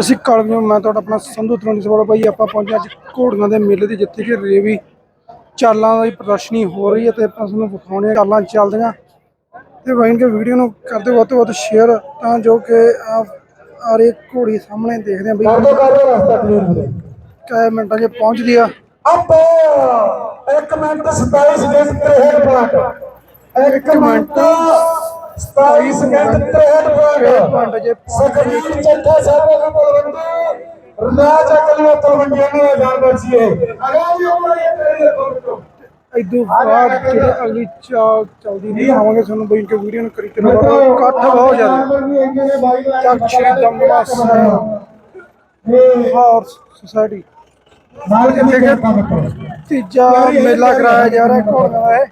ਅਸੀਂ ਕਾਲਵੀਆਂ ਮੈਂ ਤੁਹਾਡਾ ਆਪਣਾ ਸੰਧੂ ਤਰੋਨੀ ਸਵਾਲ ਭਾਈ ਆਪਾਂ ਪਹੁੰਚੇ ਅੱਜ ਘੋੜੀਆਂ ਦੇ ਮੇਲੇ ਤੇ ਜਿੱਥੇ ਕਿ ਰੇਵੀ ਚਾਲਾਂ ਦੀ ਪ੍ਰਦਰਸ਼ਨੀ ਹੋ ਰਹੀ ਹੈ ਤੇ ਆਪਾਂ ਤੁਹਾਨੂੰ ਵਿਖਾਉਣੇ ਚਾਲਾਂ ਚੱਲਦੀਆਂ। ਤੇ ਵਾਈਨ ਕੇ ਵੀਡੀਓ ਨੂੰ ਕਰਦੇ ਵੱਧ ਤੋਂ ਵੱਧ ਸ਼ੇਅਰ ਤਾਂ ਜੋ ਕਿ ਆ ਆ ਰਹੀ ਘੋੜੀ ਸਾਹਮਣੇ ਦੇਖਦੇ ਆ ਬਈ। ਕਰ ਦੋ ਕਰ ਦੋ ਰਸਤਾ ਕਲੀਅਰ ਹੋ ਜਾਏ। ਕਿੰਨੇ ਮਿੰਟਾਂ 'ਚ ਪਹੁੰਚਦੀ ਆ। ਅਬ 1 minute 27 second 63 point 1 minute. 27 second 63 point minute 'ਚ ਸਕਰੀਨ ਚੱਠਾ ਸਾਹਿਬ ਨੂੰ ਬੋਲਵੰਦੀ ਰਾਜ ਅਕਲੀਆਂ ਤਲਵੰਡੀਆਂ ਨੂੰ ਜਾਣ ਬਚੀ ਹੈ ਅਗਲਾ ਵੀ ਉਮਰ ਇਹ ਤੇਰੀ ਦੋਸਤੋ ਇਦੋਂ ਬਾਅਦ ਜਿਹੜੇ ਅਗਲੀ ਚਾਲ ਚੱਲਦੀ ਨਹੀਂ ਆਵਾਂਗੇ ਤੁਹਾਨੂੰ ਬਈ ਕਿ ਵੀਡੀਓ ਨੂੰ ਕਰੀ ਚੱਲੋ। ਇਕੱਠ ਬਹੁਤ ਜ਼ਿਆਦਾ। Chak Shri Damdama Sahib horse society. ਨਾਲ ਕਿੱਥੇ ਗਿਆ ਕੰਮ ਕਰੋ ਤੀਜਾ ਮੇਲਾ ਕਰਾਇਆ ਜਾ ਰਿਹਾ ਕਾਲਾ ਤੇ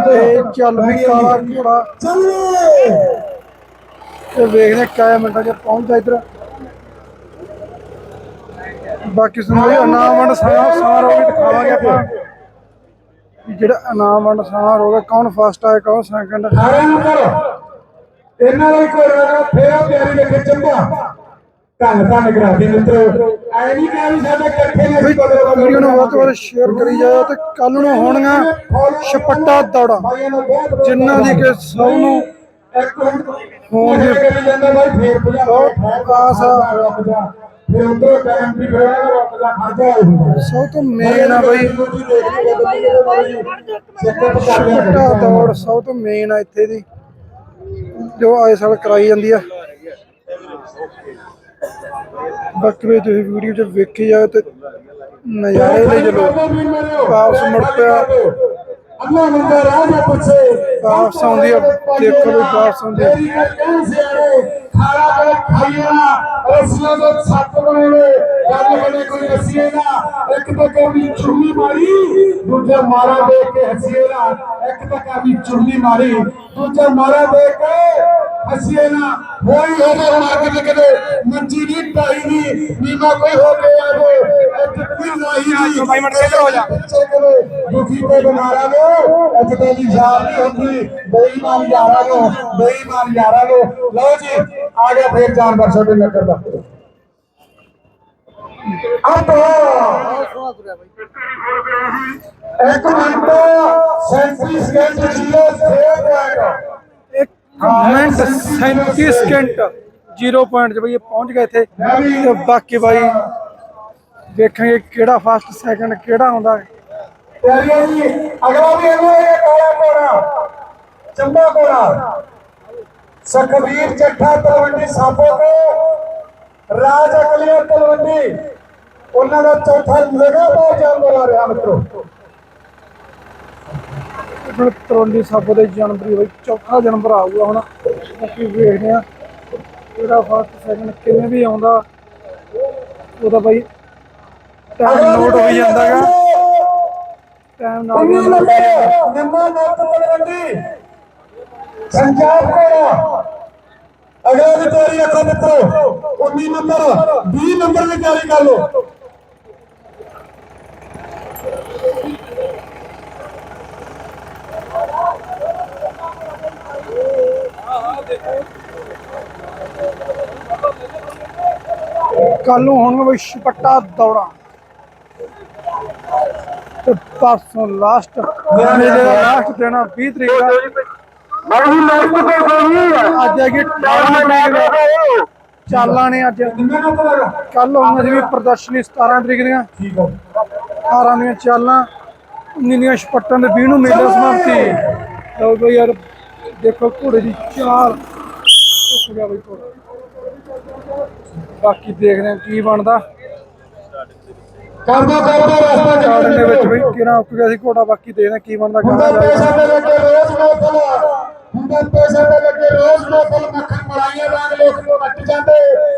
ਤੇ। ਚੱਲ ਵੀ ਕਾਲਾ ਘੋੜਾ। ਚੱਲੇ। ਤੇ ਵੇਖਦੇ ਕਿੰਨੇ ਮਿੰਟਾਂ 'ਚ ਪਹੁੰਚਦਾ ਇੱਧਰ। ਬਾਕੀ ਤੁਹਾਨੂੰ ਵੀ ਇਨਾਮ ਵੰਡ ਸਮਾਰੋਹ ਵੀ ਦਿਖਾਵਾਂਗੇ ਆਪਾਂ। ਵੀ ਜਿਹੜਾ ਇਨਾਮ ਵੰਡ ਕੌਣ ਫਸਟ ਆਇਆ ਕੌਣ ਸੈਕੰਡ ਇਹਨਾਂ ਦਾ ਕੋਈ ਰੋਣਾ ਫੇਰ ਤਿਆਰੀ ਲਿਖੇ ਚੰਗਾ। ਧੰਨ ਧੰਨ ਕਰਾ ਦੇ ਮਿੱਤਰੋ ਐ ਨਹੀਂ ਕਿ ਵੀ ਸਾਡੇ ਇਕੱਠੇ ਨੇ ਅਸੀਂ ਬਦਲ ਵੀਡੀਓ ਨੂੰ ਵੱਧ ਤੋਂ ਵੱਧ ਸ਼ੇਅਰ ਕਰੀ ਜਾਓ ਤੇ ਕੱਲ ਨੂੰ ਹੋਣਗੀਆਂ ਛਪੱਟਾ ਦੌੜਾਂ। ਭਾਈਆਂ ਨੂੰ ਬਹੁਤ ਬਹੁਤ ਜਿਨ੍ਹਾਂ ਦੀ ਕਿ ਸਭ ਨੂੰ ਇੱਕ ਮਿੰਟ। ਫੋਨ ਫੋਨ ਦੇ- ਕਰੀ ਜਾਂਦਾ ਬਾਈ ਫੇਰ ਪੁਜਾ ਬਹੁਤ ਆਸ ਆ। ਰੁਕ ਜਾ ਫਿਰ ਉਧਰੋਂ ਟਾਈਮ ਵੀ ਫੇਰ ਇਹਨਾਂ ਦਾ ਰੁਕ ਜਾ ਖਰਚਾ ਹੋ ਜਾਂਦਾ ਸਭ ਤੋਂ ਮੇਨ ਆ ਬਈ। ਛਪੱਟਾ ਦੌੜ ਸਭ ਤੋਂ ਮੇਨ ਆ ਇੱਥੇ ਦੀ। ਜੋ ਆਏ ਸਾਲ ਕਰਾਈ ਜਾਂਦੀ ਆ। ਬਾਕੀ ਵੀ ਤੁਸੀਂ ਵੀਡੀਓ 'ਚ ਵੇਖੀ ਜਾਓ ਤੇ ਨਜ਼ਾਰੇ ਲੈ ਚਲੋ। ਵਾਪਸ ਮੁੜ ਪਿਆ। ਅੱਲਾ ਮੰਦਾ ਰਾਜਾ ਪੁੱਛੇ। ਵਾਪਸ ਆਉਂਦੀ ਆ ਦੇਖੋ ਵੀ ਵਾਪਸ ਆਉਂਦੀ ਆ। ਖਾਰਾ ਬੜੇ ਖਾਈਆ ਰਸੀਆਂ ਦੇ ਛੱਤ ਬਣਾਉਣੇ ਗੱਲ ਬਣੇ ਕੋਈ ਰਸੀਏ ਨਾ। ਇੱਕ ਤਾਂ ਕੋਈ ਚੁੰਨੀ ਮਾਰੀ ਦੂਜਾ ਮਾਰਾ ਦੇਖ ਕੇ ਹਸੀਏ ਨਾ। ਇੱਕ ਤਾਂ ਕਾਦੀ ਚੁੰਨੀ ਮਾਰੀ ਦੂਜਾ ਮਾਰਾ ਦੇਖ ਕੇ ਹਸੀਏ ਨਾ। ਹੋਈ ਹੋਵੇ ਹੁਣ ਅੱਗ ਕਿਤੇ। ਨਹੀਂ ਨੀਮਾ ਕੋਈ ਹੋ ਗਿਆ ਆਵੇ ਇੱਕ ਕੋਈ ਨਹੀਂ। ਨਹੀਂ ਭਾਈ ਮੜ ਕੇ ਹੋ ਜਾ। ਦੁਖੀ ਤੇ ਬਿਮਾਰਾਂ ਨੂੰ ਅੱਜ ਤੇ ਦੀ ਜਾਨ ਨਹੀਂ ਹੁੰਦੀ। ਬੇਈਮਾਨ ਯਾਰਾਂ ਨੂੰ ਬੇਈਮਾਨ ਯਾਰਾਂ ਨੂੰ। ਲਓ ਜੀ ਆ ਗਿਆ ਫੇਰ ਜਾਨਵਰ ਛੋਟੇ ਨਗਰ ਦਾ। ਅਬ ਇੱਕ ਮਿੰਟ 37 ਸਕਿੰਟ ਜੀਰੋ ਸੇਵ ਹੋਏਗਾ। ਇੱਕ ਮਿੰਟ 37 ਸਕਿੰਟ। 0 ਪੁਆਇੰਟ 'ਚ ਬਈ ਇਹ ਪਹੁੰਚ ਗਏ ਇੱਥੇ। ਤੇ ਬਾਕੀ ਬਾਈ ਦੇਖਾਂਗੇ ਕਿਹੜਾ ਫਸਟ ਸੈਕੰਡ ਕਿਹੜਾ ਆਉਂਦਾ ਹੈ। ਤਿਆਰੀ ਹੈ ਜੀ ਅਗਲਾ ਵੀ ਇਹਨੂੰ ਇਹ ਕਾਲਾ ਕੋੜਾ ਚੰਬਾ ਕੋੜਾ ਸਖਵੀਰ ਚੱਠਾ ਤਲਵੰਡੀ ਸਾਬੋ ਕੋ ਰਾਜ ਅਕਲੀਆ ਤਲਵੰਡੀ। ਉਹਨਾਂ ਦਾ ਚੌਥਾ ਲਗਾਤਾਰ ਜਾਨਵਰ ਆ ਰਿਹਾ ਮਿੱਤਰੋ। ਹੁਣ ਤਰੋਂਡੀ ਸਾਬੋ ਦੇ ਜਨਵਰੀ ਬਈ ਚੌਥਾ ਜਨਵਰ ਆਊਗਾ ਹੁਣ। ਬਾਕੀ ਵੇਖਦੇ ਆ ਕਿਹੜਾ ਫਸਟ ਸੈਕੰਡ ਕਿਵੇਂ ਵੀ ਆਉਂਦਾ ਉਹਦਾ ਬਾਈ ਟਾਈਮ ਨੋਟ ਹੋ ਜਾਂਦਾ ਹੈਗਾ। ਟਾਈਮ ਨਾਲ ਨਿੰਮਾ ਨੱਤ ਤਲਵੰਡੀ ਸੰਜਾਬ ਕੋੜਾ ਅਗਲਾ ਦੀ ਤਿਆਰੀ ਰੱਖੋ ਮਿੱਤਰੋ 19 ਨੰਬਰ 20 ਨੰਬਰ ਦੀ ਤਿਆਰੀ ਕਰ ਲਓ। ਕੱਲ ਨੂੰ ਹੋਣਗੇ ਬਈ ਛਪੱਟਾ ਦੌੜਾਂ। ਤੇ ਪਰਸੋਂ ਲਾਸਟ ਮੇਲੇ ਦਾ ਲਾਸਟ ਦੇਣਾ 20 ਤਰੀਕ ਦਾ। ਅੱਜ ਹੈਗੀ 18 ਤਰੀਕ ਦਾ ਚਾਲਾਂ ਨੇ ਅੱਜ। ਹੈਗਾ ਕੱਲ ਹੋਣਾ ਸੀ ਵੀ ਪ੍ਰਦਰਸ਼ਨੀ 17 ਤਰੀਕ ਦੀਆਂ। ਠੀਕ ਹੈ 18 ਦੀਆਂ ਚਾਲਾਂ। 19 ਦੀਆਂ ਛਪੱਟਾਂ ਦੇ 20 ਨੂੰ ਮੇਲਾ ਸਮਾਪਤੀ। ਲਓ ਬਈ ਯਾਰ ਦੇਖੋ ਘੋੜੇ ਦੀ ਚਾਲ। ਟੁੱਟ ਗਿਆ ਬਈ ਬਾਕੀ ਦੇਖਦੇ ਹਾਂ ਕੀ ਬਣਦਾ। ਕਰਦਾ ਕਰਦਾ ਰਸਤਾ ਕਾਰਨ ਦੇ ਵਿੱਚ ਬਈ ਕਿਹੜਾ ਉੱਕ ਗਿਆ ਸੀ ਘੋੜਾ ਬਾਕੀ ਦੇਖਦੇ ਹਾਂ ਕੀ ਬਣਦਾ ਗਾਣਾ ਪੈਸਾ ਤੇ ਲੱਗੇ ਰੋਜ਼ ਮੋਫਲ ਹੁੰਦਾ ਪੈਸਾ ਤੇ ਲੱਗੇ ਰੋਜ਼ ਮੋਫਲ ਮੱਖਣ ਮਲਾਈਆਂ ਲੋਕ ਕੱਟ ਜਾਂਦੇ,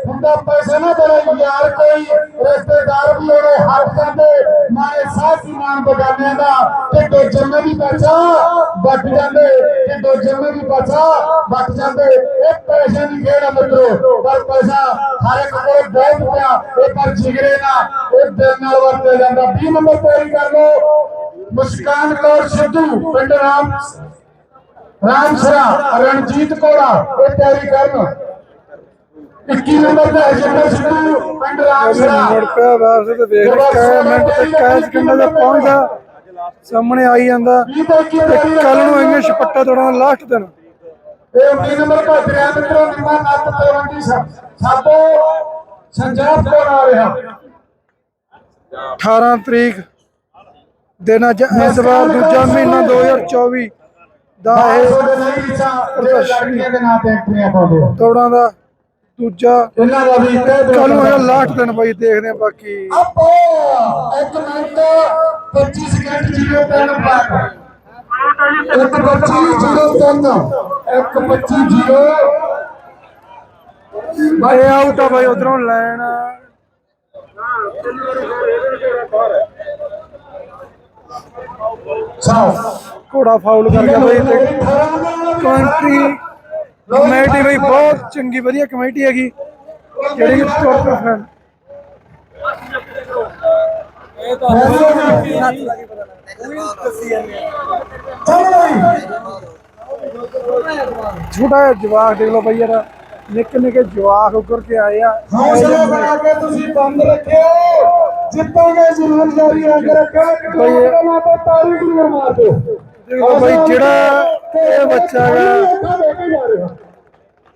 ਹੁੰਦਾ ਪੈਸਾ ਨਾ ਤੇਰਾ ਯਾਰ ਕੋਈ, ਰਿਸ਼ਤੇਦਾਰ ਵੀ ਉਹਦੇ ਹੱਥ ਜਾਂਦੇ ਮਾਰੇ ਸਾਥੀ ਨਾਮ ਬਗਾਨਿਆਂ ਦਾ, ਤੇ ਦੋ ਜੰਮੇ ਵੀ ਪੈਸਾ ਵੱਟ ਜਾਂਦੇ, ਤੇ ਦੋ ਜੰਮੇ ਵੀ ਪੈਸਾ ਵੱਟ ਜਾਂਦੇ। ਇਹ ਪੈਸੇ ਦੀ ਖੇਡ ਮਿੱਤਰੋ, ਪਰ ਪੈਸਾ ਹਰ ਇੱਕ ਕੋਲ ਬਹੁਤ ਪਿਆ, ਇਹ ਪਰ ਜਿਗਰੇ ਨਾਲ ਇਹ ਦਿਲ ਨਾਲ ਵਰਤਿਆ ਜਾਂਦਾ। 20 ਨੰਬਰ ਤਿਆਰੀ ਕਰ ਲਓ। ਮੁਸਕਾਨ ਕੌਰ ਸਿੱਧੂ, ਪਿੰਡ ਰਾਮ ਰਾਮਸਰਾ ਰਣਜੀਤ ਕੋੜਾ ਇਹ ਤਿਆਰੀ ਕਰਨ। 21 ਨੰਬਰ ਤੇ ਅਜਿੰਦਰ ਸਿੱਧੂ ਪਿੰਡ ਅਭੀ ਰਾਮਸਰਾ ਮੁੜ ਪਿਆ ਵਾਪਸ ਤੇ ਵੇਖ ਕੈ ਮਿੰਟ ਤੇ ਕੈ ਸਕਿੰਟਾਂ ਦਾ ਪਹੁੰਚਦਾ? ਸਾਹਮਣੇ ਆਈ ਜਾਂਦਾ। 20 ਤੇ 21 ਤੇ ਕੱਲ ਨੂੰ ਆਈਆਂ ਛਪੱਟਾ ਤੋੜਨ ਲਾਸਟ ਦਿਨ। ਇਹ 19 ਨੰਬਰ ਭੱਜ ਰਿਹਾ ਮਿੱਤਰੋ ਨਿਮਾ ਨੱਤ ਤਲਵੰਡੀ ਸਾਬੋ ਸੰਜਾਬ ਤੋਂ ਆ ਰਿਹਾ। 18 ਤਰੀਕ ਦਿਨ ਅੱਜ ਐਤਵਾਰ ਦੂਜਾ ਮਹੀਨਾ 2024 ਦਾ ਇਹ ਦੇ ਨਾਂ ਤੇ ਐਂਟਰੀਆਂ ਪਾਉਂਦੇ ਆ ਦੌੜਾਂ ਦਾ ਦੂਜਾ ਇਹਨਾਂ ਦਾ ਵੀ ਕੱਲ ਨੂੰ ਲਾਸਟ ਦਿਨ ਬਾਈ ਦੇਖਦੇ ਆ ਬਾਕੀ। ਆਪੋ 1 ਮਿੰਟ 25 ਸਕਿੰਟ 03 ਪਾਕ ਇੱਕ 25 03 ਇੱਕ 25 0 ਇਹ ਆਊਟ ਆ ਬਾਈ ਉਧਰੋਂ ਲੈਣ। ਸਾਫ਼। ਘੋੜਾ ਫਾਉਲ ਕਰ ਗਿਆ ਬਾਈ ਤੇ ਕਮੈਂਟਰੀ ਕਮੇਟੀ ਬਈ ਬਹੁਤ ਚੰਗੀ ਵਧੀਆ ਕਮੇਟੀ ਹੈਗੀ। ਜਿਹੜੀ ਕਿ ਟੌਪ ਫੈਨ ਛੋਟਾ ਜਿਹਾ ਜਵਾਕ ਦੇਖ ਲਓ ਬਾਈ ਯਾਰ ਨਿੱਕੇ ਨਿੱਕੇ ਜਵਾਕ ਉੱਗਰ ਕੇ ਆਏ ਆ। ਹੌਸਲਾ ਬਣਾ ਕੇ ਤੁਸੀਂ ਬੰਦ ਰੱਖਿਓ। ਜਿੱਤਾਂਗੇ ਜ਼ਰੂਰ ਜਾਰੀ ਰੱਖ ਰੱਖਿਓ। ਬਈ ਇਹ- ਕਿਲੋਮੀਟਰ ਨਾਲ ਤਾਂ ਤਾਰੀ ਜ਼ਰੂਰ ਮਾਰ ਦਿਓ। ਲਓ ਬਾਈ ਜਿਹੜਾ ਇਹ ਬੱਚਾ ਹੈਗਾ।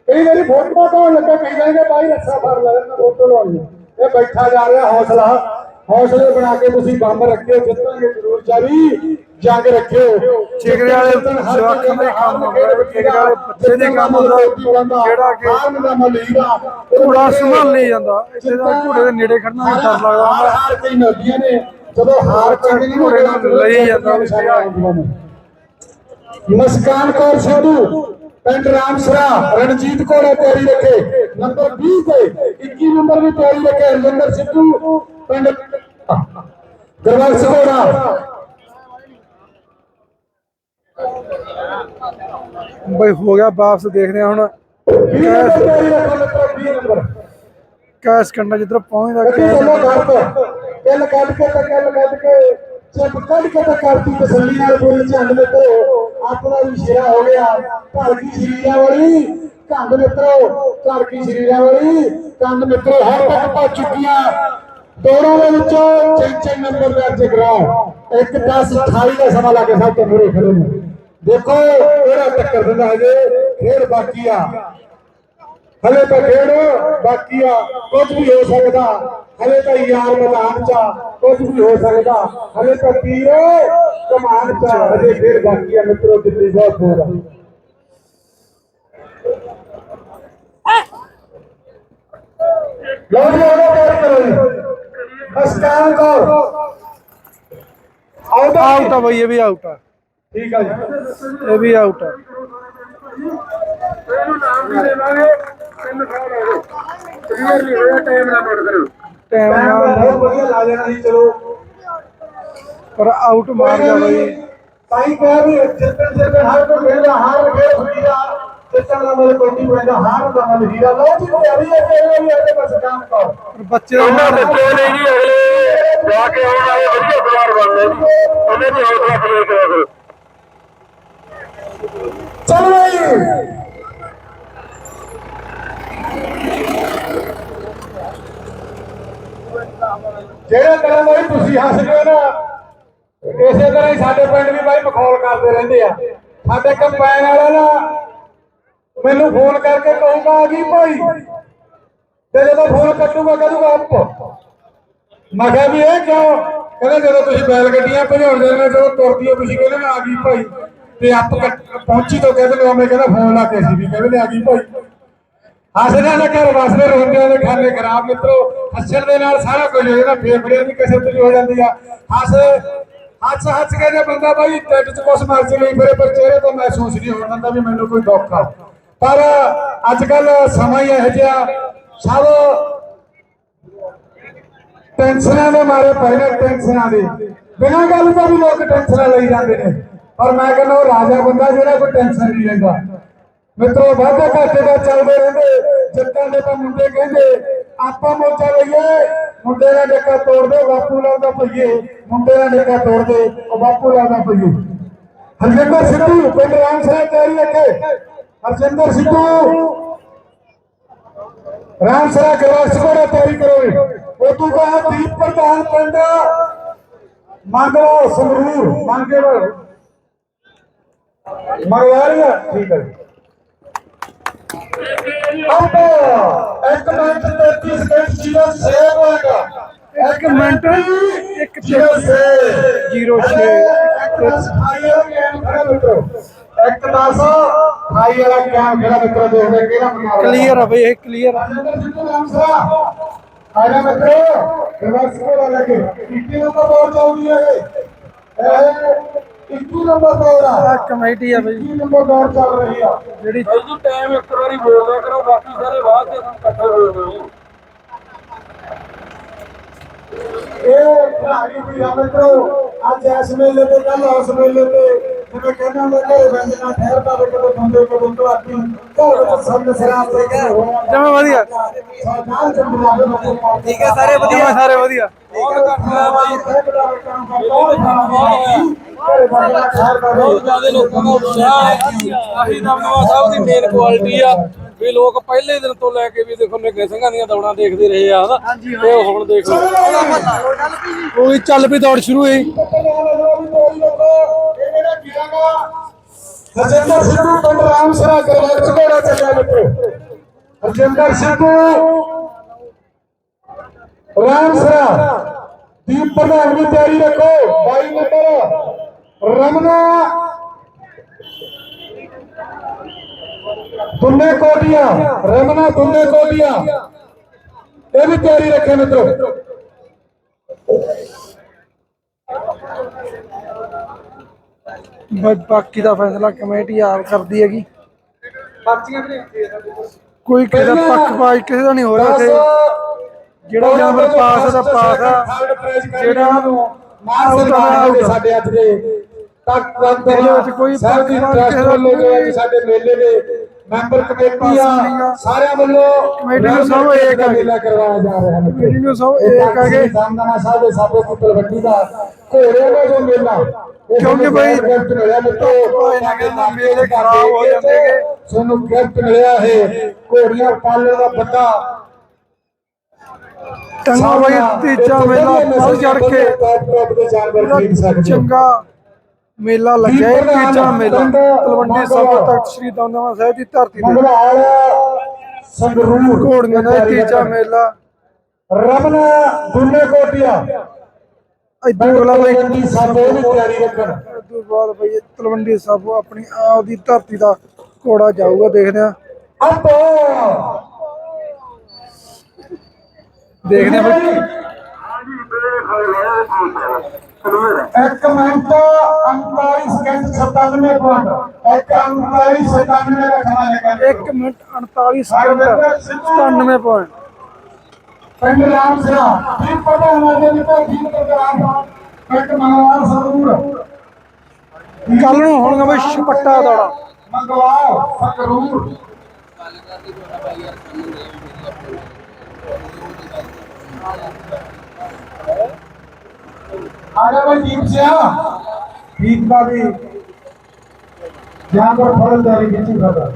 ਕਈ ਵਾਰੀ ਫੋਟੋ ਤੋਂ ਲੱਗਾ ਕਈ ਜਾਏਗਾ ਬਾਈ ਰੱਸਾ ਫੜ ਲੈ ਨਾ ਫੋਟੋ ਲਾਉਣੀ ਇਹ ਬੈਠਾ ਜਾ ਰਿਹਾ ਹੌਸਲਾ ਹੌਸਲੇ ਬਣਾ ਕੇ ਤੁਸੀਂ ਬੰਬ ਰੱਖਿਓ ਜਿੱਤਾਂਗੇ ਜ਼ਰੂਰ ਜਾਰੀ। ਜੰਗ ਰੱਖਿਓ। ਚਿਗਰੇ ਵਾਲੇ ਜਵਾਕਾਂ ਦਾ ਕੰਮ ਹੁੰਦਾ ਹੈ, ਚਿਗਰੇ ਵਾਲੇ ਬੱਚੇ ਦੇ ਕੰਮ ਹੁੰਦਾ ਜਿਹੜਾ ਕਿ ਹਾਰਨ ਦਾ ਮਲੀਗਾ ਘੋੜਾ ਸੰਭਾਲ ਨਹੀਂ ਜਾਂਦਾ। ਇੱਥੇ ਦਾ ਘੋੜੇ ਦੇ ਨੇੜੇ ਖੜਨਾ ਵੀ ਡਰ ਲੱਗਦਾ। ਹਾਰ ਹੁੰਦਾ ਹਾਰ ਕੇ ਨਦੀਆਂ ਨੇ। ਜਦੋਂ ਹਾਰ ਨਹੀਂ ਘੋੜੇ ਨੂੰ ਲਈ ਜਾਂਦਾ ਵੀ ਮਸਕਾਨ ਕੌਰ ਸੰਧੂ ਪਿੰਡ ਰਾਮਸਰਾ ਰਣਜੀਤ ਕੋਲੇ ਤਿਆਰੀ ਰੱਖੇ। ਨੰਬਰ 20 ਤੇ 21 ਨੰਬਰ ਵੀ ਤਿਆਰੀ ਰੱਖੇ ਰਜਿੰਦਰ ਸਿੱਧੂ ਪਿੰਡ ਗਰਵਲ ਸਗੋੜਾ ਬਈ ਹੋ ਗਿਆ ਵਾਪਸ ਦੇਖਦੇ ਆ ਹੁਣ। 20 ਨੰਬਰ ਤਿਆਰੀ ਰੱਖੋ ਮਿੱਤਰੋ 20 ਨੰਬਰ। ਕੈਸ ਕੰਡਾ ਜਿੱਧਰ ਪਹੁੰਚਦਾ ਕੈਸ ਕੱਢ ਕੇ ਕੱਢ ਕੇ। ਚਿੱਪ ਕੱਢ ਕੇ ਤੇ ਕਰਤੀ ਤਸੱਲੀ ਨਾਲ ਪੂਰੀ ਝੰਡ ਮਿੱਤਰੋ ਆਪਣਾ ਵੀ ਸ਼ੇਰਾ ਹੋ ਗਿਆ। ਘਰ ਕੀ ਸ਼ਰੀਰਾਂ ਵਾਲੀ ਕੰਧ ਮਿੱਤਰੋ ਘਰ ਕੀ ਸ਼ਰੀਰਾਂ ਵਾਲੀ ਕੰਧ ਮਿੱਤਰੋ ਹਰ ਤੱਕ ਪਹੁੰਚ ਚੁੱਕੀਆਂ। ਦੋੜਾਂ ਦੇ ਵਿੱਚੋਂ ਚੈਂਚਨ ਨੰਬਰ ਦਾ ਅੱਜ 1 10 28 ਦਾ ਸਮਾਂ ਲੱਗੇ ਸਭ ਤੋਂ ਮੂਰੇ ਖੜੇ ਨੇ। ਦੇਖੋ ਇਹਦਾ ਟੱਕਰ ਦਿੰਦਾ ਹਜੇ ਖੇਡ ਬਾਕੀ ਆ। ਹਲੇ ਤਾਂ ਖੇਡ ਬਾਕੀ ਆ। ਕੁਝ ਵੀ ਹੋ ਸਕਦਾ। ਹਲੇ ਤਾਂ ਯਾਰ ਮੈਦਾਨ ਚ ਆ, ਕੁਝ ਵੀ ਹੋ ਸਕਦਾ। ਹਲੇ ਤਾਂ ਤੀਰ ਕਮਾਨ ਚ ਹਜੇ ਖੇਡ ਬਾਕੀ ਆ ਮਿੱਤਰੋ ਦਿੱਲੀ ਬਹੁਤ ਦੂਰ ਆ। ਜੀ ਉਹਦਾ ਤਿਆਰੀ ਕਰੋ ਜੀ। ਅਸਕਾਨ ਕੌਰ। ਆਉਟ ਆਊਟ ਆ ਬਈ ਇਹ ਵੀ ਆਊਟ ਆ। ਠੀਕ ਆ ਜੀ। ਇਹ ਵੀ ਆਊਟ ਆ। ਇਹਨੂੰ ਨਾਮ ਵੀ ਦੇਵਾਂਗੇ। ਤਿੰਨ ਸਾਲ ਹੋ ਗਏ। ਕਲੀਅਰ ਨਹੀਂ ਹੋਇਆ ਟਾਈਮ ਨਾ ਨੋਟ ਕਰੋ। ਟਾਈਮ ਨਾਲ ਵਧੀਆ ਲਾ ਦੇਣਾ ਸੀ ਚਲੋ। ਪਰ ਆਊਟ ਮਾਰ ਗਿਆ ਬਈ। ਤਾਈ ਕਹਿ ਵੀ ਜਿੱਤਣ ਜਿੱਤਣ ਹਰ ਕੋਈ ਵੇਲਾ ਹਾਰ ਖੇਡ ਹੁੰਦੀਆ ਜਿੱਤਣ ਦਾ ਮਤਲਬ ਕੋਈ ਨਹੀਂ ਪੈਂਦਾ ਹਾਰ ਦਾ ਮਤਲਬ ਹੀਰਾ ਲੋ ਜੀ ਤਿਆਰੀ ਹੈ ਕਿ ਵੀ ਅਗਲੇ ਪਾਸੇ ਕੰਮ ਕਰੋ ਪਰ ਬੱਚੇ ਉਹਨਾਂ ਬੱਚੇ ਨੇ ਜੀ ਅਗਲੇ ਜਾ ਕੇ ਆਉਣ ਵਾਲੇ ਵਧੀਆ ਖਿਡਾਰ ਬਣਨੇ ਜੀ। ਉਹਨੇ ਵੀ ਹੌਸਲਾ ਕਰਿਆ ਕਰੋ ਚਲੋ ਜੀ ਜਿਹੜੇ ਤਰ੍ਹਾਂ ਬਾਈ ਤੁਸੀਂ ਹੱਸ ਗਏ ਨਾ, ਇਸੇ ਤਰ੍ਹਾਂ ਹੀ ਸਾਡੇ ਪਿੰਡ ਵੀ ਬਾਈ ਮਖੌਲ ਕਰਦੇ ਰਹਿੰਦੇ ਆ। ਸਾਡੇ ਕੰਪਾਈਨ ਵਾਲਾ ਨਾ ਮੈਨੂੰ ਫੋਨ ਕਰਕੇ ਕਹੂਗਾ, ਆ ਗਈ ਭਾਈ। ਤੇ ਜਦੋਂ ਫੋਨ ਕੱਟੂਗਾ ਕਹੂਗਾ ਆਪ। ਮੈਂ ਕਿਹਾ ਵੀ ਇਹ ਕਿਉਂ? ਕਹਿੰਦਾ ਜਦੋਂ ਤੁਸੀਂ ਬੈਲ ਗੱਡੀਆਂ ਭਜਾਉਂਦੇ ਨੇ ਜਦੋਂ ਤੁਰਦੀ ਹੋ ਤੁਸੀਂ ਕਹਿੰਦੇ ਆ ਗਈ ਭਾਈ। ਤੇ ਆਪ ਪਹੁੰਚੀ ਤੋਂ ਕਹਿੰਦੇ ਨੇ ਮੈਂ ਕਹਿੰਦਾ ਫੋਨ ਲਾ ਕੇ ਅਸੀਂ ਵੀ ਕਹਿੰਦੇ ਆ ਗਈ ਭਾਈ। ਹੱਸਣਾ ਨਾ ਕਰ ਵਸਦੇ ਰੋਂਦਿਆਂ ਦੇ ਖਾਨੇ ਖਰਾਬ ਮਿੱਤਰੋ, ਹੱਸਣ ਦੇ ਨਾਲ ਸਾਰਾ ਕੁਝ ਹੋ ਜਾਂਦਾ, ਫੇਫੜਿਆਂ ਦੀ ਕਸਰਤ ਵੀ ਹੋ ਜਾਂਦੀ ਆ। ਹੱਸ ਹੱਸ ਹੱਸ ਕੇ ਜੇ ਬੰਦਾ ਬਾਈ ਟੱਟ ਚ ਕੁਛ ਮਰਜ਼ੀ ਲਈ ਫਿਰੇ ਪਰ ਚਿਹਰੇ ਤੋਂ ਮਹਿਸੂਸ ਨਹੀਂ ਹੋਣ ਦਿੰਦਾ ਵੀ ਮੈਨੂੰ ਕੋਈ ਦੁੱਖ ਆ। ਪਰ ਅੱਜ ਕੱਲ ਸਮਾਂ ਹੀ ਇਹੋ ਜਿਹਾ, ਸਭ ਟੈਨਸ਼ਨਾਂ ਦੇ ਮਾਰੇ ਪਹਿਲੇ ਨੇ, ਟੈਨਸ਼ਨਾਂ ਦੇ। ਬਿਨਾਂ ਗੱਲ ਤੋਂ ਵੀ ਲੋਕ ਟੈਨਸ਼ਨਾਂ ਲਈ ਜਾਂਦੇ ਨੇ। ਪਰ ਮੈਂ ਕਹਿੰਦਾ ਉਹ ਰਾਜਾ ਬੰਦਾ ਜਿਹੜਾ ਕੋਈ ਟੈਨਸ਼ਨ ਨਹੀਂ ਲੈਂਦਾ। ਮਿੱਤਰੋ, ਵਾਧੇ ਘਾਟੇ ਦਾ ਚੱਲਦੇ ਰਹਿੰਦੇ ਜਿੱਤਾਂ ਦੇ ਤਾਂ ਮੁੰਡੇ ਕਹਿੰਦੇ, ਆਪਾਂ ਮੋਚਾ ਲਈਏ, ਮੁੰਡੇ ਦਾ ਡੱਕਾ ਤੋੜ ਦੇ ਬਾਪੂ ਲਾਉਂਦਾ ਪਈਏ ਮੁੰਡੇ ਦਾ ਡੱਕਾ ਤੋੜ ਦੇ, ਉਹ ਬਾਪੂ ਲਾਉਂਦਾ ਪਈਏ ਹਰਜਿੰਦਰ ਸਿੱਧੂ, ਪਿੰਡ ਰਾਮਸਰਾ ਤਿਆਰੀ ਰੱਖੇ। ਹਰਜਿੰਦਰ ਸਿੱਧੂ। ਰਾਮ ਸਰਾ ਗਰਾਸ ਕੋੜਾ ਤਿਆਰੀ ਕਰੋ ਉਹ ਤੋਂ ਬਾਅਦ ਦੀਪ ਪ੍ਰਧਾਨ ਪਿੰਡ ਲਓ ਸੰਗਰੂਰ ਮੰਗੇ ਵਾਲ ਠੀਕ ਹੈ ਅੰਬ ਇੱਕ ਮਿੰਟ 33 ਸਕਿੰਟ ਜੀਰੋ ਸੇਵ ਹੋਏਗਾ ਇੱਕ ਮਿੰਟ ਇੱਕ ਜੀਰੋ ਛੇ ਜ਼ੀਰੋ ਛੇ ਇੱਕ ਦਸ ਖਾਈ ਵਾਲਾ ਕੈਮ ਖੜਾ ਮਿੱਤਰ ਦੇਖਦੇ ਕਿਹੜਾ ਬਣਾ ਕਲੀਅਰ ਆ ਬਈ ਇਹ ਕਲੀਅਰ ਆ ਅਜਿੰਦਰ ਸਿੱਧੂ ਰਾਮਸਰਾ ਆਇਆ ਮਿੱਤਰ ਰਿਵਰਸ ਕੋਲ ਲੱਗੇ 21 ਨੰਬਰ ਬੋਲ ਚਾਉਦੀ ਹੈ ਇਹ ਇਹ 21 ਨੰਬਰ ਦੌੜ ਆ। ਆਹ ਕਮੇਟੀ ਆ ਬਈ। 21 ਨੰਬਰ ਦੌੜ ਚੱਲ ਰਹੀ ਆ। ਜਿਹੜੀ ਜੀ ਟਾਈਮ ਇੱਕ ਵਾਰੀ ਬੋਲਦਾ ਕਰੋ ਬਾਕੀ ਸਾਰੇ ਬਾਅਦ ਚ ਇਕੱਠੇ ਹੋਏ ਹੋਏ ਹੋ ਇਹ ਖਿਡਾਰੀ ਵੀ ਆ ਮਿੱਤਰੋ ਅੱਜ ਇਸ ਮੇਲੇ ਤੇ ਕੱਲ ਉਸ ਮੇਲੇ ਤੇ। ਕਦੋਂ ਬੰਦੇ ਕਦੋਂ ਤੁਹਾਡੀ ਘਰ ਵਿੱਚ ਸੰਗ ਤੇ ਘਰ ਜਮਾ ਵਧੀਆ ਮੱਥੇ ਠੀਕ ਹੈ ਸਾਰੇ ਵਧੀਆ ਸਾਰੇ ਵਧੀਆ ਬਹੁਤ ਜ਼ਿਆਦਾ ਲੋਕਾਂ ਦਾ ਉਤਸ਼ਾਹ ਹੈ ਆਹੀ ਨਵਨਵਾ ਸਾਹਿਬ ਦੀ ਮੇਨ ਕੁਆਲਿਟੀ ਆ ਵੀ ਲੋਕ ਪਹਿਲੇ ਦਿਨ ਤੋਂ ਲੈ ਕੇ ਵੀ ਦੇਖੋ ਨਿੱਕੇ ਸਿੰਘਾਂ ਦੀਆਂ ਦੌੜਾਂ ਦੇਖਦੇ ਰਹੇ ਆ ਹਨਾ ਤੇ ਹੁਣ ਦੇਖ ਲਓ ਉਹ ਵੀ ਚੱਲ ਪਈ ਦੌੜ ਸ਼ੁਰੂ ਹੋਈ ਹਰਜਿੰਦਰ ਸਿੱਧੂ ਪਿੰਡ ਰਾਮਸਰਾ ਗਰਵਰ ਚਗੋੜਾ ਚੱਲਿਆ ਮਿੱਤਰੋ। ਹਰਜਿੰਦਰ ਸਿੱਧੂ ਰਾਮਸਰਾ, ਦੀਪ ਪ੍ਰਧਾਨ ਦੀ ਤਿਆਰੀ ਰੱਖੋ। 22 ਨੰਬਰ, ਰਮਨਾ। ਦੁੰਨੇ ਕੋਟੀਆਂ, ਰਮਨਾ ਦੁੰਨੇ ਕੋਟੀਆਂ। ਇਹ ਵੀ ਤਿਆਰੀ ਰੱਖੇ ਮਿੱਤਰੋ। ਬਾਕੀ ਦਾ ਫੈਸਲਾ ਕਮੇਟੀ ਆਪ ਕਰਦੀ ਹੈਗੀ। ਕੋਈ ਕਿਸੇ ਦਾ ਪੱਖਪਾਤ ਕਿਸੇ ਦਾ ਨਹੀਂ ਹੋ ਰਿਹਾ ਤੇ ਜਿਹੜਾ ਜਾਨਵਰ ਪਾਸ ਤਾਂ ਪਾਸ ਆ। ਜਿਹੜਾ ਮਾਨ ਸਨਮਾਨ ਦੇ ਸਾਡੇ ਅੱਜ ਦੇ। ਤੱਕ ਵਿੱਚ ਕੋਈ ਦੀ ਪੱਖਪਾਤ ਕਿਸੇ ਦਾ ਸਾਡੇ ਮੇਲੇ ਦੇ ਮੈਂਬਰ ਕਮੇਟੀ ਆ। ਸਾਰਿਆਂ ਵੱਲੋਂ ਕਮੇਟੀ ਨੂੰ ਸਭ ਰਲ ਮਿਲ ਕੇ ਏਕ ਆ। ਮੇਲਾ ਕਰਵਾਇਆ ਜਾ ਰਿਹਾ ਹੈ ਕਮੇਟੀ ਨੂੰ ਸਭ ਇਹ ਏਕ ਆ ਕੇ ਦਮਦਮਾ ਸਾਹਿਬ ਦੇ ਸਾਬੇ ਪੁੱਤਰ ਵੱਡੀ ਦਾ ਘੋੜੇ ਦਾ ਜੋ ਮੇਲਾ ਕਿਉਂਕਿ ਬਈ ਗਿਫਟ ਮਿਲਿਆ ਮਿੱਤਰੋ ਭਾਈ ਨੇ ਕਹਿੰਦਾ ਮੇਲੇ ਖਰਾਬ ਹੋ ਜਾਂਦੇ ਗੇ। ਤੁਹਾਨੂੰ ਗਿਫਟ ਮਿਲਿਆ ਹੈ ਘੋੜੀਆਂ ਪਾਲਣ ਦਾ ਵੱਡਾ ਟੰਗਾ ਬਾਈ ਤੀਜਾ ਮੇਲਾ ਵੱਧ ਚੜ ਕੇ ਚੰਗਾ ਮੇਲਾ ਲੱਗਿਆ ਇਹ ਤੀਜਾ ਮੇਲਾ। ਤਲਵੰਡੀ ਸਾਬੋ ਤਖਤ ਸ੍ਰੀ ਦਮਦਮਾ ਸਾਹਿਬ ਦੀ ਧਰਤੀ ਤੇ। ਸੰਗਰੂਰ ਘੋੜੀਆਂ ਦਾ ਤੀਜਾ ਮੇਲਾ। ਰਮਨਾ ਦੁੰਨੇ ਕੋਟੀਆਂ। ਇਦੋਂ ਅਗਲਾ ਬਾਈ ਦੀ ਸਾਬੋ ਦੀ ਤਿਆਰੀ ਰੱਖਣ। ਇਦੋਂ ਬਾਅਦ ਬਾਈ ਤਲਵੰਡੀ ਸਾਬੋ ਆਪਣੀ ਆਪ ਦੀ ਧਰਤੀ ਦਾ ਘੋੜਾ ਜਾਊਗਾ ਦੇਖਦੇ ਆ ਅੱਬ। ਦੇਖਦੇ ਆ ਬਾਈ। ਇੱਕ ਮਿੰਟ 39 ਸਕਿੰਟ 97 ਪੁਆਇੰਟ ਇੱਕ 39 97 ਰੱਖਣਾ ਹੈ 1 ਮਿੰਟ 48 ਸਕਿੰਟ 97 ਪੁਆਇੰਟ ਪਿੰਡ ਰਾਮ ਸਿਆ ਕੀ ਪਤਾ ਹੋਣਾ ਜੇ ਤਾਂ ਠੀਕ ਪ੍ਰੋਗਰਾਮ ਪਿੰਡ ਮੰਗਵਾਲ ਸਰੂਰ ਕੱਲ ਨੂੰ ਹੋਣਗਾ ਬਾਈ ਛਪੱਟਾ ਦੌੜਾ। ਮੰਗਵਾਲ ਸਰੂਰ ਆਗਾ ਭਾਈ ਦੀਪ ਸਿਆ ਦੀਪ ਦਾ ਵੀ ਜਾਨ ਪਰ ਫੜਨ ਦਾ ਵੀ ਕਿੱਥੇ ਖੜਾ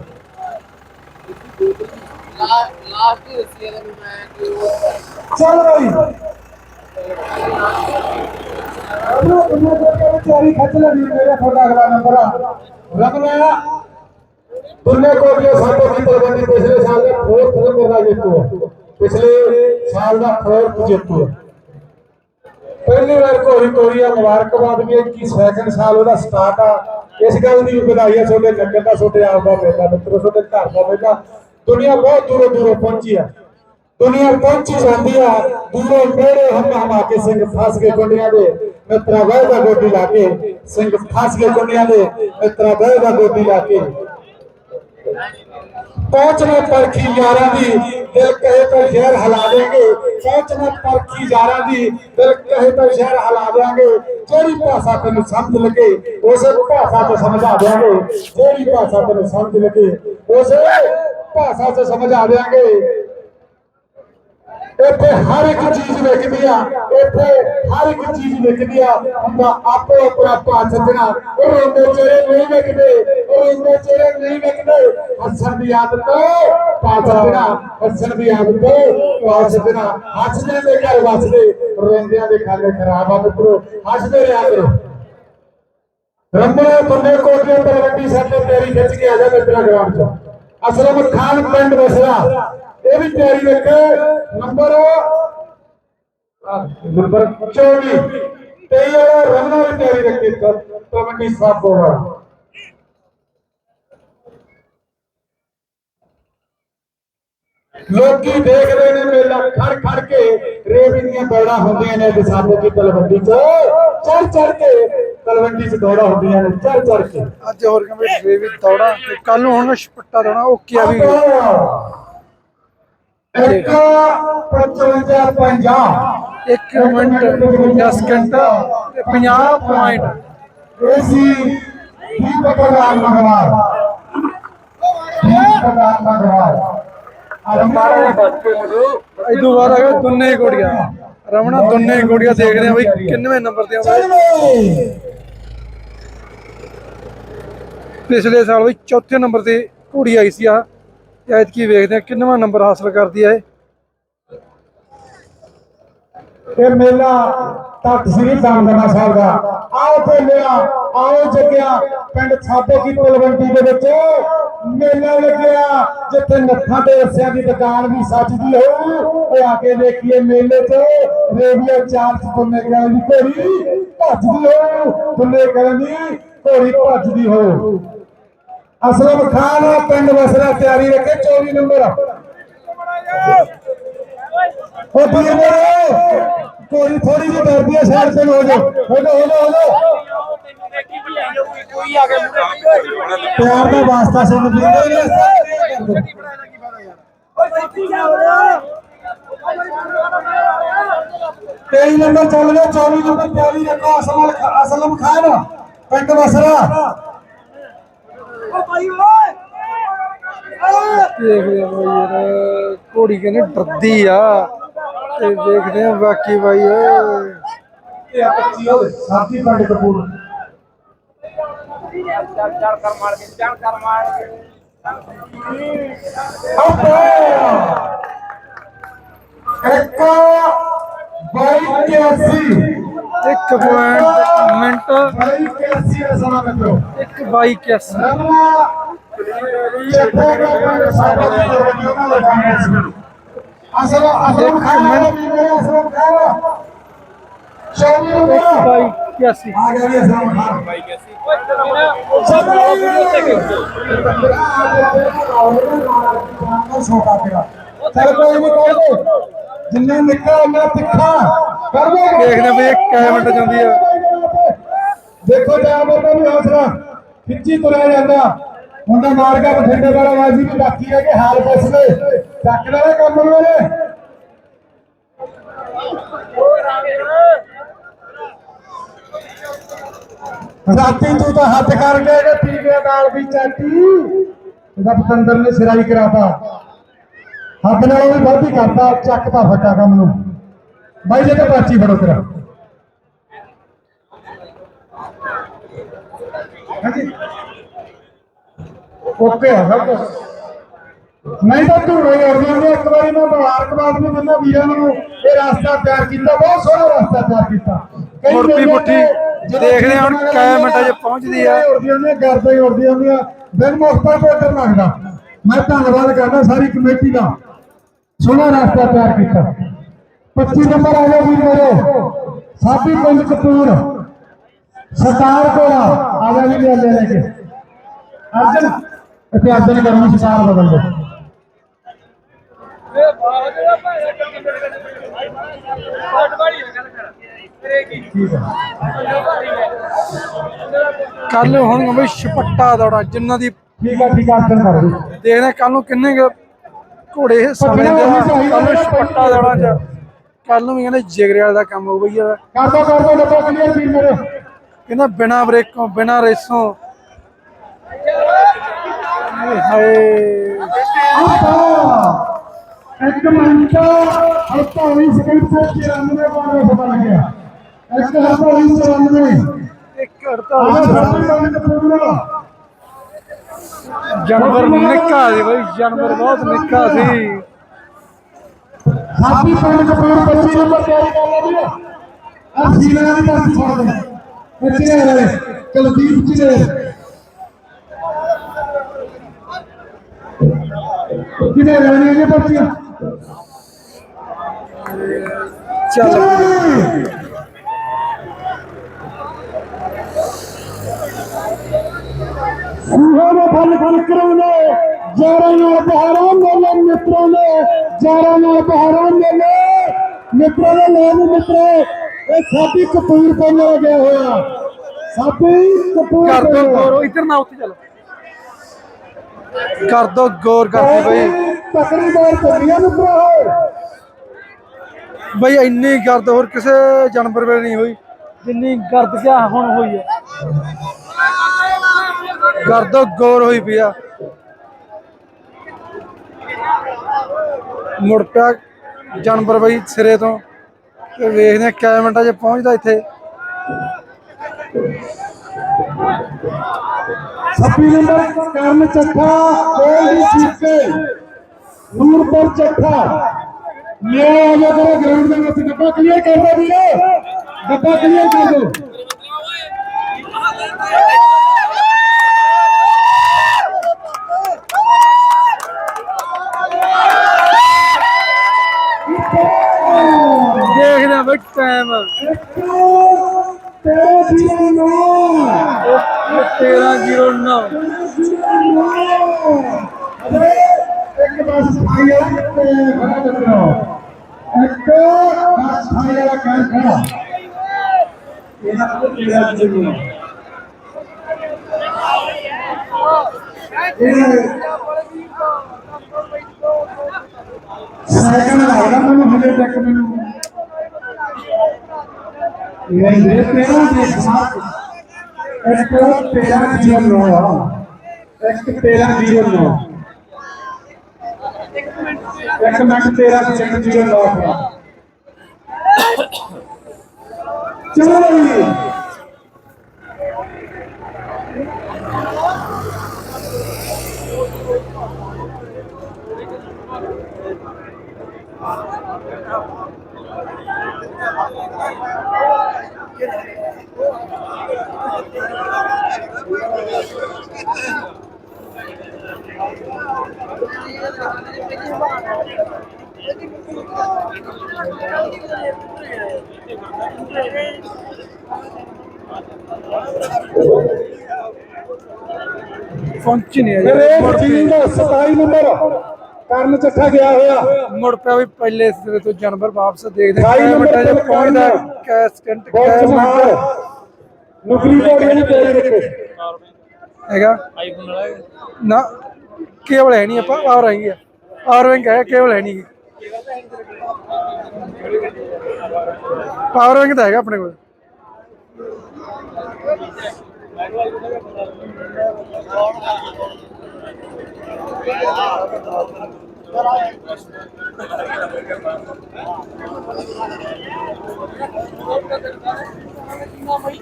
ਵੀ ਮੈਂ ਕਿ ਉਹ ਚੱਲ ਭਾਈ ਅਬਰੋ ਤੁਮਨੇ ਜੋ ਕੇ ਤਿਆਰੀ ਖੱਚ ਲਈ ਮੇਰੇ ਤੁਹਾਡਾ ਅਗਲਾ ਨੰਬਰ ਆ। ਰਗਲਾ ਤੁਮਨੇ ਕੋ ਵੀ ਸਾਡੇ ਦੀ ਤਲਵੰਡੀ ਪਿਛਲੇ ਸਾਲ ਦਾ ਫੋਰਥ ਨੰਬਰ ਦਾ ਜੇਤੂ ਹੈ ਪਿਛਲੇ ਸਾਲ ਦਾ ਫੋਰਥ ਜੇਤੂ ਪਹਿਲੀ ਵਾਰ ਕੋਰੀ ਕੋਰੀਆ ਮੁਬਾਰਕਬਾਦ ਵੀ 21 ਸੈਕਿੰਡ ਸਾਲ ਉਹਦਾ ਸਟਾਰਟ ਆ। ਇਸ ਗੱਲ ਦੀ ਵਧਾਈ ਹੈ ਤੁਹਾਡੇ ਜੱਗਤ ਦਾ, ਤੁਹਾਡੇ ਆਪ ਦਾ ਮੇਲਾ ਮਿੱਤਰੋ, ਤੁਹਾਡੇ ਘਰ ਦਾ ਮੇਲਾ ਦੁਨੀਆ ਬਹੁਤ ਦੂਰੋਂ ਦੂਰੋਂ ਪਹੁੰਚੀ ਆ। ਦੁਨੀਆ ਪਹੁੰਚੀ ਜਾਂਦੀ ਆ, ਦੂਰੋਂ ਨੇੜੇ ਹਮ ਹਮਾ ਕੇ ਸਿੰਘ ਫਸ ਗਏ ਗੁੰਡਿਆਂ ਦੇ। ਮਿੱਤਰਾ ਵਹਿ ਦਾ ਗੋਡੀ ਲਾ ਕੇ। ਸਿੰਘ ਫਸ ਗਏ ਗੁੰਡਿਆਂ ਦੇ। ਮਿੱਤਰਾ ਵਹਿ ਦਾ ਗੋਡੀ ਲਾ ਕੇ। ਪਹੁੰਚਣਾ ਪਰਖੀ ਯਾਰਾਂ ਦੀ, ਦਿਲ ਕਹੇ ਤਾਂ ਸ਼ਹਿਰ ਹਲਾ ਦੇਂਗੇ ਪਹੁੰਚਣਾ ਪਰਖੀ ਯਾਰਾਂ ਦੀ, ਦਿਲ ਕਹੇ ਤਾਂ ਸ਼ਹਿਰ ਹਿਲਾ ਦੇਾਂਗੇ ਜਿਹੜੀ ਭਾਸ਼ਾ ਤੈਨੂੰ ਸਮਝ ਲੱਗੇ, ਉਸੇ ਭਾਸ਼ਾ ਤੋਂ ਸਮਝਾ ਦੇਾਂਗੇ ਜਿਹੜੀ ਭਾਸ਼ਾ ਤੈਨੂੰ ਸਮਝ ਲੱਗੇ, ਉਸੇ ਭਾਸ਼ਾ ਤੋਂ ਸਮਝਾ ਦੇਾਂਗੇ ਇੱਥੇ ਹਰ ਇੱਕ ਚੀਜ਼ ਵਿਕਦੀ ਆ, ਇੱਥੇ ਹਰ ਇੱਕ ਚੀਜ਼ ਵਿਕਦੀ ਆ। ਹੁੰਦਾ ਆਪੋ ਆਪਣਾ ਭਾ ਸੱਜਣਾ ਉਹ ਰੋਂਦੇ ਚਿਹਰੇ ਨਹੀਂ ਵਿਕਦੇ, ਉਹ ਰੋਂਦੇ ਚਿਹਰੇ ਨਹੀਂ ਵਿਕਦੇ। ਹੱਸਣ ਦੀ ਆਦਤ ਭਾ ਸੱਜਣਾ ਹੱਸਣ ਦੀ ਆਦਤ ਭਾ ਸੱਜਣਾ ਹੱਸਦੇ ਦੇ ਘਰ ਵਸਦੇ, ਰੋਂਦਿਆਂ ਦੇ ਖਾਲੇ ਖਰਾਬ ਆ ਮਿੱਤਰੋ। ਹੱਸਦੇ ਰਿਹਾ ਕਰੋ। ਰੰਬਲੇ ਬੰਦੇ ਕੋਟੇ ਤਲਵੰਡੀ ਸਾਡੇ ਤੇਰੀ ਖਿੱਚ ਕੇ ਆ ਜਾ ਮਿੱਤਰਾ ਗਰਾਊਂਡ ਚ। ਅਸਲਮ ਖਾਨ ਪਿੰਡ ਵਸਰਾ ਇਹ ਵੀ ਤਿਆਰੀ ਰੱਖ। ਨੰਬਰ ਨੰਬਰ 24 ਤੇ ਇਹ ਰੰਨਾ ਵੀ ਤਿਆਰੀ ਰੱਖੀ ਤਲਵੰਡੀ ਸਾਹਿਬ ਕੋਲ ਲੋਕੀ ਦੇਖਦੇ ਨੇ ਮੇਲਾ ਖੜ ਖੜ ਕੇ। ਰੇਵੀ ਦੀਆਂ ਦੌੜਾਂ ਹੁੰਦੀਆਂ ਨੇ ਦਸਾਬੋ ਕੀ ਤਲਵੰਡੀ ਚ। ਚੜ ਚੜ ਕੇ ਤਲਵੰਡੀ ਚ ਦੌੜਾਂ ਹੁੰਦੀਆਂ ਨੇ ਚੜ ਚੜ ਕੇ। ਅੱਜ ਹੋਰ ਕਹਿੰਦੇ ਰੇਵੀ ਦੌੜਾ ਤੇ ਕੱਲ ਨੂੰ ਹੁਣ ਛਪੱਟਾ ਦੌੜਾ ਉਹ ਕੀ ਆ ਵੀ। ਇੱਕ 55 50 ਇੱਕ ਮਿੰਟ 50 ਸਕਿੰਟ ਤੇ 50 ਪੁਆਇੰਟ ਏਸੀ ਦੀਪਕ ਰਾਮ ਮਗਵਾਰ ਦੀਪਕ ਰਾਮ ਮਗਵਾਰ ਇਦੋਂ ਬਾਅਦ ਆ ਗਿਆ ਦੁੰਨੇ ਕੋੜੀਆਂ ਰਮਣਾ ਦੁੰਨੇ ਕੋੜੀਆਂ ਦੇਖਦੇ ਆ ਬਈ ਕਿੰਨਵੇਂ ਨੰਬਰ ਤੇ ਆਉਂਦਾ ਹੈ। ਪਿਛਲੇ ਸਾਲ ਬਈ ਚੌਥੇ ਨੰਬਰ ਤੇ ਘੋੜੀ ਆਈ ਸੀ ਆ। ਐਤਕੀ ਵੇਖਦੇ ਆ ਕਿੰਨਵਾਂ ਨੰਬਰ ਹਾਸਲ ਕਰਦੀ ਆ ਇਹ। ਮੇਲਾ ਤਖਤ ਸ੍ਰੀ ਦਮਦਮਾ ਸਾਹਿਬ ਦਾ। ਆਓ ਤੇ ਆਓ ਜੱਗਿਆ, ਪਿੰਡ ਸਾਬੋ ਕੀ ਤਲਵੰਡੀ ਦੇ ਵਿੱਚ ਮੇਲਾ ਲੱਗਿਆ, ਜਿੱਥੇ ਨੱਥਾਂ ਤੇ ਰੱਸਿਆਂ ਦੀ ਦੁਕਾਨ ਵੀ ਸੱਜਦੀ ਹੋਊ ਉਹ ਆ ਕੇ ਦੇਖੀਏ ਮੇਲੇ 'ਚ ਰੇਵੀਆ ਚਾਰ ਸੁਪਨੇ ਗਿਆ ਦੀ ਘੋੜੀ ਭੱਜਦੀ ਹੋਊ ਤੁੰਨੇ ਕਰਨ ਦੀ ਘੋੜੀ ਭੱਜਦੀ ਹੋਊ ਅਸਲਮ ਖਾਨ ਪਿੰਡ ਵਸਰਾ ਤਿਆਰੀ ਰੱਖੇ 24 ਨੰਬਰ ਉਹ ਵੀਰ ਕੋਈ ਥੋੜੀ ਜਿਹੀ ਡਰਦੀ ਹੈ ਸਾਈਡ ਤੇ, ਹੋ ਜਾ ਹੋ ਜਾ ਹੋ ਜਾ ਪਿਆਰ ਦਾ ਵਾਸਤਾ ਸੁਣ ਦਿੰਦੇ ਤੇਈ ਨੰਬਰ ਚੱਲ ਰਿਹਾ 24 ਨੰਬਰ, ਤਿਆਰੀ ਰੱਖੋ, ਅਸਲਮ ਅਸਲਮ ਖਾਨ ਪਿੰਡ ਵਸਰਾ ਦੇਖਦੇ ਆ ਬਾਈ ਯਾਰ ਘੋੜੀ ਕਹਿੰਦੇ ਡਰਦੀ ਆ। ਤੇ ਦੇਖਦੇ ਆ ਬਾਕੀ ਬਾਈ ਓਏ। ਇਹ ਆਪੀ ਹੋਵੇ ਸਾਥੀ ਪਿੰਡ ਕਪੂਰ ਚਾਰ ਚਾਰ ਕਰ ਮਾਰ ਕੇ ਚਾਰ ਕਰ ਮਾਰ ਕੇ ਇੱਕ 22 83 ਇੱਕ ਪੁਆਇੰਟ ਮਿੰਟ। 2180 ਦਾ ਸਮਾਂ ਮਿੱਤਰੋ 2181 ਅਸਲ ਅਸਲ ਖਾਨ ਅਸਲ ਖਾਨ ਚੌਵੀ ਨੂੰ 2181 ਆ ਗਿਆ ਵੀ ਅਸਲ ਖਾਨ 2181 ਸਭ ਨੂੰ ਵੀਡੀਓ ਤੇ ਕਿਉਂ ਛੋਟਾ ਤੇਰਾ ਚਲ ਕੋਈ ਨਹੀਂ ਕਹਿੰਦੇ ਜਿੰਨੇ ਨਿੱਕਾ ਉਹਨਾਂ ਤਿੱਖਾ। ਕਰ ਦੋ। ਦੇਖਦੇ ਆ ਬਈ ਇਹ ਕਿੰਨੇ ਮਿੰਟ ਜਾਂਦੀ ਆ। ਦੇਖੋ ਜਾਨਵਰ ਨੂੰ ਹੌਸਲਾ ਖਿੱਚੀ ਤੁਰਿਆ ਜਾਂਦਾ। ਮੁੰਡਾ ਮਾਰ ਕੇ ਬਠਿੰਡੇ ਵਾਲਾ ਵਾਜੀ ਵੀ ਬਾਕੀ ਹੈ ਕਿ ਹਾਲ ਫਸਲੇ ਚੱਕ ਲੈ ਕੰਮ ਵਾਲੇ ਰਾਤੀ ਤੂੰ ਤਾਂ ਹੱਥ ਕਰਕੇ ਪੀ ਗਿਆ ਨਾਲ ਵੀ ਚਾਟੀ ਇਹਦਾ ਪਤੰਦਰ ਨੇ ਸਿਰਾਈ ਕਰਾਤਾ। ਹੱਥ ਨਾਲੋਂ ਵੀ ਵੱਧ ਹੀ ਕਰਤਾ ਚੱਕਦਾ ਫੱਟਾ ਕੰਮ ਨੂੰ। ਬਾਈ ਜੇ ਤਾਂ ਪਾਚੀ ਫੜੋ ਤੇਰਾ। ਹਾਂਜੀ। ਓਕੇ ਆ ਸਭ ਨਹੀਂ ਤਾਂ ਧੂੜੇ ਉੜਦੀਆਂ ਨੇ ਇੱਕ ਵਾਰੀ ਮੈਂ ਮੁਬਾਰਕਬਾਦ ਵੀ ਦਿੰਦਾ ਵੀਰਾਂ ਨੂੰ। ਇਹ ਰਸਤਾ ਤਿਆਰ ਕੀਤਾ ਬਹੁਤ ਸੋਹਣਾ ਰਸਤਾ ਤਿਆਰ ਕੀਤਾ। ਮੇਲਿਆਂ ਮੁੱਠੀ ਤੇ ਦੇਖਦੇ ਹਾਂ ਹੁਣ ਮਿੰਟਾਂ 'ਚ ਪਹੁੰਚਦੀ ਆ। ਉੜਦੀਆਂ ਨੇ ਕਰਦੇ ਹੀ ਉੜਦੀਆਂ ਹੁੰਦੀਆਂ ਦਿਨ ਮੁਖਤਾ ਪੋਟਰ ਲੱਗਦਾ। ਮੈਂ ਧੰਨਵਾਦ ਕਰਦਾ ਸਾਰੀ ਕਮੇਟੀ ਦਾ। ਸੋਹਣਾ ਰਸਤਾ ਤਿਆਰ ਕੀਤਾ। 25 ਨੰਬਰ ਆ ਗਿਆ ਵੀਰ ਮੇਰੇ। ਸਾਬੀ ਪਿੰਡ ਕਪੂਰ। ਸਤਾਰ ਕੋਲਾ ਆ। ਗਿਆ ਵੀ ਲੈ ਲੈ ਕੇ। ਅਰਜਨ ਇੱਥੇ ਅਰਜਨ ਕਰਨੀ ਸਤਾਰ ਬਦਲ ਦੇ ਕੱਲ ਹੁਣ ਬਈ ਛਪੱਟਾ ਦੌੜਾ ਜਿੰਨਾਂ ਦੀ ਠੀਕ ਹੈ ਠੀਕ ਹੈ ਅਰਜਨ ਕਰ ਦੇ ਦੇਖਦੇ ਆ ਕੱਲ ਨੂੰ ਕਿੰਨੇ ਘੋੜੇ ਲੈਂਦੇ ਆ। ਕੱਲ ਛਪੱਟਾ ਦੌੜਾ ਚ। ਕੱਲ ਨੂੰ ਵੀ ਕਹਿੰਦੇ ਜਿਗਰੇ ਵਾਲਾ ਦਾ ਕੰਮ ਹੋ ਬਈ ਯਾਰ ਕਰ ਦੋ ਕਰ ਦੋ ਡੱਬਾ ਕਲੀਅਰ ਵੀਰ ਮੇਰੇ। ਕਹਿੰਦਾ ਬਿਨਾ ਬ੍ਰੇਕੋਂ ਬਿਨਾ ਰੇਸੋਂ। ਹਾਏ ਇੱਕ ਮਿੰਟ 48 ਸਕਿੰਟ ਤੇ 94 ਬਾਰੇ ਪਤਾ ਲੱਗਿਆ ਇੱਕ 48 94 ਇੱਕ ਆਹ 48 ਸਾਡੀ ਗੱਲ ਕਪੂਰ ਜਾਨਵਰ ਨਿੱਕਾ ਸੀ ਬਈ ਜਾਨਵਰ ਬਹੁਤ ਨਿੱਕਾ ਸੀ। ਸਾਡੀ ਪਿੰਡ ਕਪੂਰ 25 ਨੰਬਰ ਤਿਆਰੀ ਕਰ ਲਓ ਵੀਰ ਆ ਸੀਨਾ ਦੀ ਪਾਸ ਛੱਡ ਦੇ ਬੱਚੇ ਵਾਲੇ ਕੁਲਦੀਪ ਜੀ ਦੇ। ਕਿਨੇ ਰਹਿਣੀ ਹੈ ਬੱਚੀਆਂ ਚੱਲ। ਸੂਹੇ ਨੇ ਫਲ ਫਲ ਕਰਾਉਣੇ ਜਾਰਾਂ ਨਾਲ ਬਹਾਰਾਂ ਮੇਲੇ ਮਿੱਤਰਾਂ ਨੇ ਜਾਰਾਂ ਨਾਲ ਬਹਾਰਾਂ ਮੇਲੇ ਮਿੱਤਰਾਂ ਦੇ ਲੈ ਨੂੰ ਮਿੱਤਰੋ ਇਹ ਸਾਡੀ ਕਪੂਰ ਤੋਂ ਲੈ ਗਿਆ ਹੋਇਆ। ਸਾਡੀ ਕਪੂਰ ਕਰ ਦੋ ਗੌਰ ਇੱਧਰ ਨਾ ਉੱਥੇ ਚੱਲ। ਕਰ ਦੋ ਗੌਰ ਕਰਦੀ ਬਈ। ਤਕੜੀ ਬਾਰ ਚੱਲੀਆਂ ਮਿੱਤਰੋ ਬਈ ਇੰਨੀ ਗਰਦ ਹੋਰ ਕਿਸੇ ਜਾਨਵਰ ਵੇਲੇ ਨਹੀਂ ਹੋਈ। ਜਿੰਨੀ ਗਰਦ ਕਿਆ ਹੁਣ ਹੋਈ ਹੈ। ਗਰਦ ਗੌਰ ਹੋਈ ਪਈ ਆ। ਮੁੜ ਪਿਆ ਜਾਨਵਰ ਬਈ ਸਿਰੇ ਤੋਂ। ਤੇ ਵੇਖਦੇ ਆ ਕਿੰਨੇ ਮਿੰਟਾਂ 'ਚ ਪਹੁੰਚਦਾ ਇੱਥੇ। ਛੱਬੀ ਨੰਬਰ ਕਰਨ ਚੱਠਾ, ਕੋਲੀ ਚੀਕੇ ਨੂਰਪੁਰ ਚੱਠਾ। ਲੈ ਆ ਜਾ ਕਰੋ ਗਰਾਊਂਡ ਦੇ ਵਿੱਚ। ਡੱਬਾ ਕਲੀਅਰ ਕਰ ਦੋ ਵੀਰੇ। ਡੱਬਾ ਕਲੀਅਰ ਕਰ ਦੋ ਦੇਖਦੇ ਆ ਬਈ ਟਾਈਮ ਤੇਰੇ ਜੀਵਨ ਨੂੰ 1309 ਇੱਕ ਬਸ ਖਾਈ ਵਾਲਾ ਕਿੱਥੇ ਖੜਾ ਚੱਲੋ ਇੱਕ ਬਸ ਖਾਈ ਵਾਲਾ ਕਹਿ ਖੜਾ ਇਹਦਾ ਕੋਈ ਤੇਰਾ ਜੀਵਨ ਇਹ ਸਾਈਕਲ ਲੱਗਦਾ ਮੈਨੂੰ ਹਲੇ ਤੱਕ ਮੈਨੂੰ ਇਹ ਦੇ ਤੇਰਾ ਦੇ ਸਮਾਪ ਇੱਕ ਤੇਰਾ ਜੀਵਨ ਨੋ ਇੱਕ ਇੱਕ ਮਿੰਟ ਤੇਰਾ ਸੈਕਿੰਡ ਜੀਰੋ ਨੌ ਚਲੋ ਜੀ ਪਹੁੰਚ ਨਹੀਂ ਮੇਰੇ ਆਇਆ ਮੁੜ ਟੀਮ ਪਿਆ ਦਾ 27 ਨੰਬਰ। ਕਰਨ ਚੱਠਾ ਗਿਆ ਹੋਇਆ। ਮੁੜ ਪਿਆ ਵੀ ਪਹਿਲੇ ਸਿਰੇ ਤੋਂ ਜਾਨਵਰ ਵਾਪਸ ਦੇਖਦੇ ਢਾਈ ਕਿੰਨੇ ਨੰਬਰ ਮਿੰਟਾਂ 'ਚ ਤੇ ਪਹੁੰਚਦਾ ਕਰਨਾ। ਕੈ ਸਕਿੰਟ ਬਹੁਤ ਕੈ ਜਮਾਲ ਮਿੰਟ ਨੁਕਰੀ ਕੋੜੀਆਂ ਨੂੰ ਤੇਰੇ ਵਿੱਚ ਹੈਗਾ? ਆਈਫੋਨ ਵਾਲਾ ਨਾ ਕੇਵਲ ਹੈ ਨਹੀਂ ਆਪਾਂ ਆਰ ਆਈ ਹੈ। ਆਰ ਵੈਂਕ ਹੈ ਕੇਵਲ ਹੈ ਨਹੀਂ। ਪਾਵਰ ਵੈਂਕ ਤਾਂ ਹੈਗਾ ਆਪਣੇ ਕੋਲ। ਖਾਈ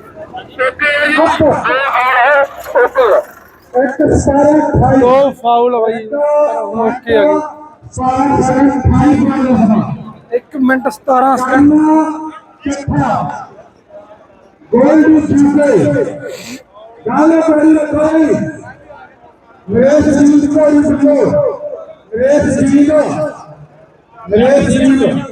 ਦੋ ਫਾਉਲ ਆ ਬਾਈ। ਓਕੇ ਆ ਗਈ। ਸਾਰੇ ਸਾਰੇ ਖਾਈ ਪਾਉਂਦੇ ਸਨ 1 ਮਿੰਟ 17 ਸਕਿੰਟ ਚੱਠਾ ਗੋਲਡੀ ਜੂਕੇ ਗਾਲੇ ਬੜੀ ਕੋਈ ਨਰੇਸ਼ ਜੀ। ਕੋਈ ਪੁੱਛੋ ਨਰੇਸ਼ ਜੀ ਨੂੰ ਨਰੇਸ਼ ਜੀ ਨੂੰ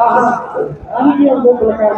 ਆਹ ਆਹ ਕੀ ਅੰਦਰ ਪ੍ਰਕਾਰ